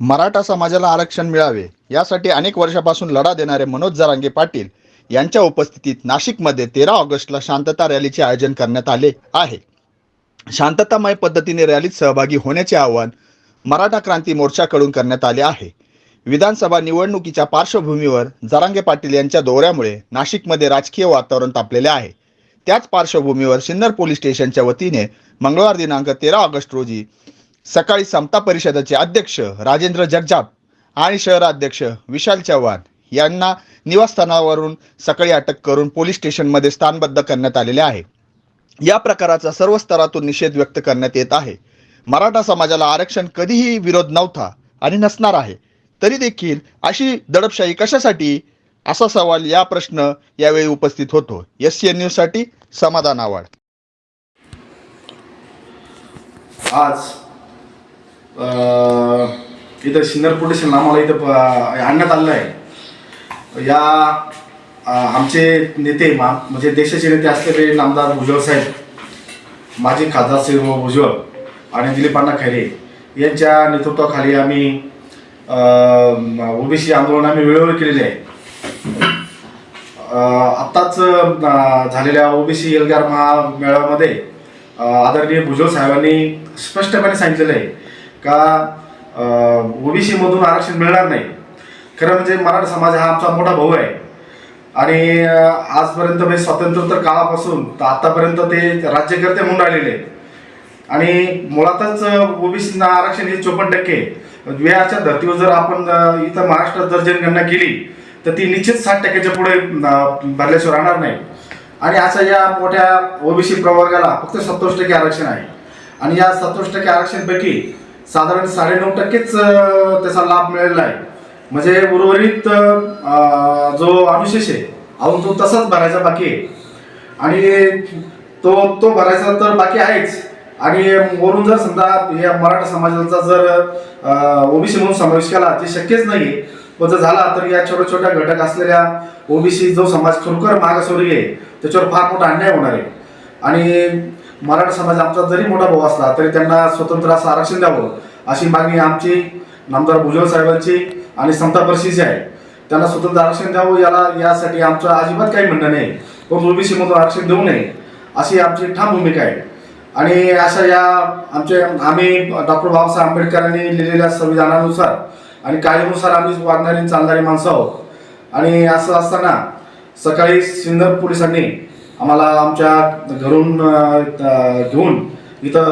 मराठा समाजाला आरक्षण मिळावे यासाठी अनेक वर्षापासून लढा देणारे मनोज जरांगे पाटील यांच्या उपस्थितीत नाशिकमध्ये तेरा ऑगस्टला शांतता रॅलीचे आयोजन करण्यात आले आहे. शांततामय पद्धतीने रॅलीत सहभागी होण्याचे आवाहन मराठा क्रांती मोर्चाकडून करण्यात आले आहे. विधानसभा निवडणुकीच्या पार्श्वभूमीवर जरांगे पाटील यांच्या दौऱ्यामुळे नाशिकमध्ये राजकीय वातावरण तापलेले आहे. त्याच पार्श्वभूमीवर सिन्नर पोलीस स्टेशनच्या वतीने मंगळवार दिनांक तेरा ऑगस्ट रोजी सकाळी समता परिषदेचे अध्यक्ष राजेंद्र जगजाप आणि शहराध्यक्ष विशाल चव्हाण यांना निवासस्थानावरून सकाळी अटक करून पोलीस स्टेशनमध्ये स्थानबद्ध करण्यात आलेले आहे. या प्रकाराचा सर्व स्तरातून निषेध व्यक्त करण्यात येत आहे. मराठा समाजाला आरक्षण कधीही विरोध नव्हता आणि नसणार आहे. तरी देखील अशी दडपशाही कशासाठी? असा सवाल या प्रश्न यावेळी उपस्थित होतो. एस सी एन न्यूजसाठी समाधान आवाड आज इथं सिन्नर आम्हाला इथं आणण्यात आलेलं आहे. या आमचे नेते मा म्हणजे देशाचे नेते असलेले नामदार भुजबळ साहेब माजी खासदार श्री भुजबळ आणि दिलीप खैरे यांच्या नेतृत्वाखाली आम्ही ओबीसी आंदोलन आम्ही वेळोवेळी केलेले आहे. आत्ताच झालेल्या ओबीसी एल्गार महामेळाव्यामध्ये आदरणीय भुजबळ साहेबांनी स्पष्टपणे सांगितलेलं आहे का ओबीसीमधून आरक्षण मिळणार नाही? खरं म्हणजे मराठा समाज हा आमचा मोठा भाऊ आहे. आणि आजपर्यंत म्हणजे स्वातंत्र्योत्तर काळापासून तर आत्तापर्यंत ते राज्यकर्ते म्हणून राहिलेले आहेत. आणि मुळातच ओबीसीना आरक्षण हे चोपन्न टक्के वेळाच्या धर्तीवर जर आपण इथं महाराष्ट्रात जर जनगणना केली तर ती निश्चित साठ टक्क्याच्या पुढे भरल्याशिवाय राहणार नाही. आणि अशा या मोठ्या ओबीसी प्रवर्गाला फक्त सत्तावीस टक्के आरक्षण आहे. आणि या सत्तावीस टक्के आरक्षणपैकी साधारण साडेनऊ टक्केच त्याचा लाभ मिळालेला आहे. म्हणजे उर्वरित जो अनुशेष आहे अजून तो तसाच भरायचा बाकी आहे. आणि तो तो भरायचा तर बाकी आहेच. आणि वरून जर समजा या मराठा समाजाचा जर ओबीसी म्हणून समावेश केला ते शक्यच नाही पण जर झाला तर या छोट्या छोट्या घटक असलेल्या ओबीसी जो समाज खरोखर मागासवर्गीय आहे त्याच्यावर फार मोठा अन्याय होणार आहे. आणि मराठा समाज आमचा जरी मोठा भाऊ असला तरी त्यांना स्वतंत्र असं आरक्षण द्यावं अशी मागणी आमची नामदार भुजबळ साहेबांची आणि समता परिषदेची आहे. त्यांना स्वतंत्र आरक्षण द्यावं याला यासाठी आमचं अजिबात काही म्हणणं नाही. पण ओबीसीमधून आरक्षण देऊ नये अशी आमची ठाम भूमिका आहे. आणि अशा या आमचे आम्ही डॉक्टर बाबासाहेब आंबेडकरांनी लिहिलेल्या संविधानानुसार आणि कायद्यानुसार आम्ही वागणारी चालणारी माणसं आहोत. आणि असं असताना सकाळी सिन्नर पोलिसांनी आम्हाला आमच्या घरून घेऊन इथं